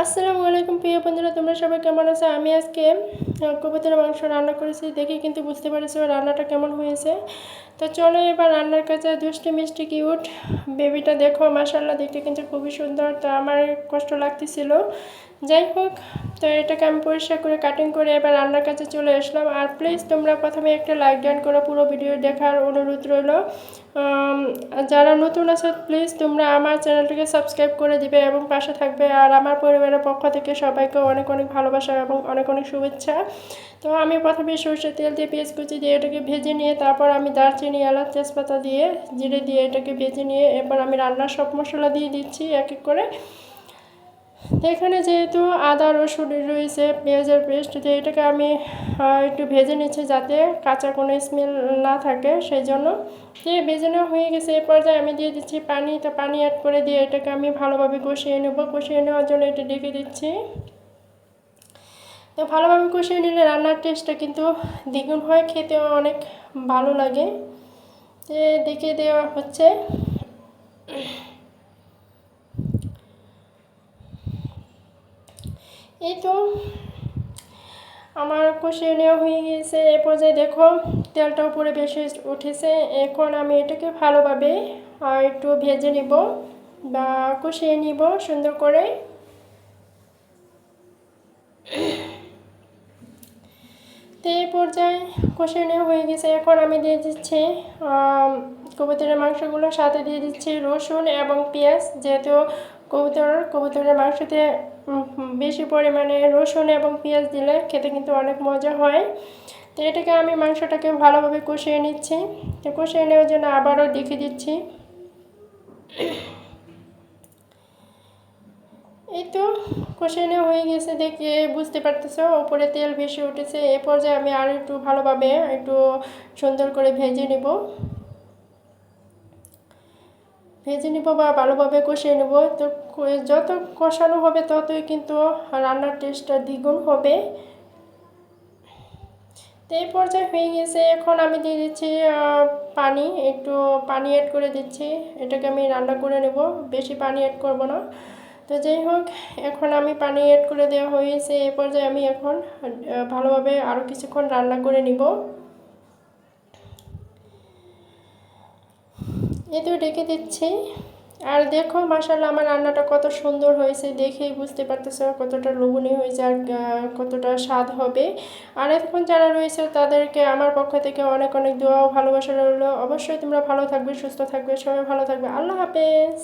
আসসালামু আলাইকুম প্রিয় বন্ধুরা, তোমরা সবাই কেমন আছো? আমি আজকে কবুতরের মাংস রান্না করেছি, দেখে কিন্তু বুঝতে পারছি রান্নাটা কেমন হয়েছে। তো চলো এবার রান্নার কাছে দুষ্টি মিষ্টি কিউট বেবিটা দেখো মাসাল্লাহ দেখতে কিন্তু খুবই সুন্দর। তো আমার কষ্ট লাগতেছিল যাই হোক, তো এটাকে আমি পরিষ্কার করে কাটিং করে এবার রান্নার কাছে চলে আসলাম। আর প্লিজ তোমরা প্রথমে একটা লাইক ডান করো, পুরো ভিডিও দেখার অনুরোধ রইল। যারা নতুন আছো প্লিজ তোমরা আমার চ্যানেলটিকে সাবস্ক্রাইব করে দিবে এবং পাশে থাকবে। আর আমার পরিবারের পক্ষ থেকে সবাইকে অনেক অনেক ভালোবাসা এবং অনেক অনেক শুভেচ্ছা। তো আমি প্রথমে সরষের তেল দিয়ে পেঁয়াজ কুচি দিয়ে এটাকে ভেজে নিয়ে তারপর আমি দারচিনি, এলাচ, তেজপাতা দিয়ে জিরে দিয়ে এটাকে ভেজে নিয়ে এবার আমি রান্নার সব মশলা দিয়ে দিচ্ছি এক এক করে। এখানে যেহেতু আদা, রসুন রয়েছে, পেঁয়াজের পেস্ট, তো এটাকে আমি একটু ভেজে নিচ্ছি যাতে কাঁচা কোনো স্মেল না থাকে সেই জন্য দিয়ে ভেজে নেওয়া হয়ে গেছে এই পর্যায়ে আমি দিয়ে দিচ্ছি পানি, তো পানি অ্যাড করে দিয়ে এটাকে আমি ভালোভাবে কষিয়ে নেব। কষিয়ে নেওয়ার জন্য এটা ডেকে দিচ্ছি। তো ভালোভাবে কষিয়ে নিলে রান্নার টেস্টটা কিন্তু দ্বিগুণ হয়, খেতেও অনেক ভালো লাগে। দেখে দেওয়া হচ্ছে। এই তো আমার কষিয়ে নেওয়া হয়ে গিয়েছে। এ পর্যায়ে দেখো তেলটা উপরে বেশি উঠেছে। এখন আমি এটাকে ভালোভাবে আহ, একটু ভেজে নিব বা কষিয়ে নিব সুন্দর করে। তো এই পর্যায়ে কষিয়ে নেওয়া হয়ে গেছে এখন আমি দিয়ে দিচ্ছি কবুতরের মাংসগুলোর সাথে দিয়ে দিচ্ছি রসুন এবং পেঁয়াজ, যেহেতু কবুতর, কবুতরের মাংসতে বেশি পরিমাণে রসুন এবং পেঁয়াজ দিলে খেতে কিন্তু অনেক মজা হয়। তো এটাকে আমি মাংসটাকে ভালোভাবে কষিয়ে নিচ্ছি। তো কষিয়ে নেওয়ার জন্য আবারও দেখে দিচ্ছি। এই তো কষিয়ে নেওয়া হয়ে গেছে দেখে বুঝতে পারতেছো ওপরে তেল বেশি উঠেছে। এ পর্যায়ে আমি আর একটু ভালোভাবে একটু সুন্দর করে ভেজে নেব। ভেজে নেব বা ভালোভাবে কষিয়ে নেব, তো যত কষানো হবে ততই কিন্তু রান্নার টেস্টটা দ্বিগুণ হবে। তো এই পর্যায়ে হয়ে গেছে, এখন আমি দিয়ে দিচ্ছি পানি, একটু পানি অ্যাড করে দিচ্ছি, এটাকে আমি রান্না করে নেব, বেশি পানি অ্যাড করব না। তো যাই হোক, এখন আমি পানি অ্যাড করে দেওয়া হয়েছে এই পর্যায়ে আমি এখন ভালোভাবে আরও কিছুক্ষণ রান্না করে নিব। এই তো ডেকে দিচ্ছি। আর দেখো মাসাল্লাহ আমার রান্নাটা কত সুন্দর হয়েছে দেখেই বুঝতে পারতেছো কতটা লোভনীয় হয়েছে আর কতটা স্বাদ হবে। আর এতক্ষণ যারা রয়েছে তাদেরকে আমার পক্ষ থেকে অনেক অনেক দোয়া ও ভালোবাসা রইল। অবশ্যই তোমরা ভালো থাকবে, সুস্থ থাকবে, সবাই ভালো থাকবে। আল্লাহ হাফেজ।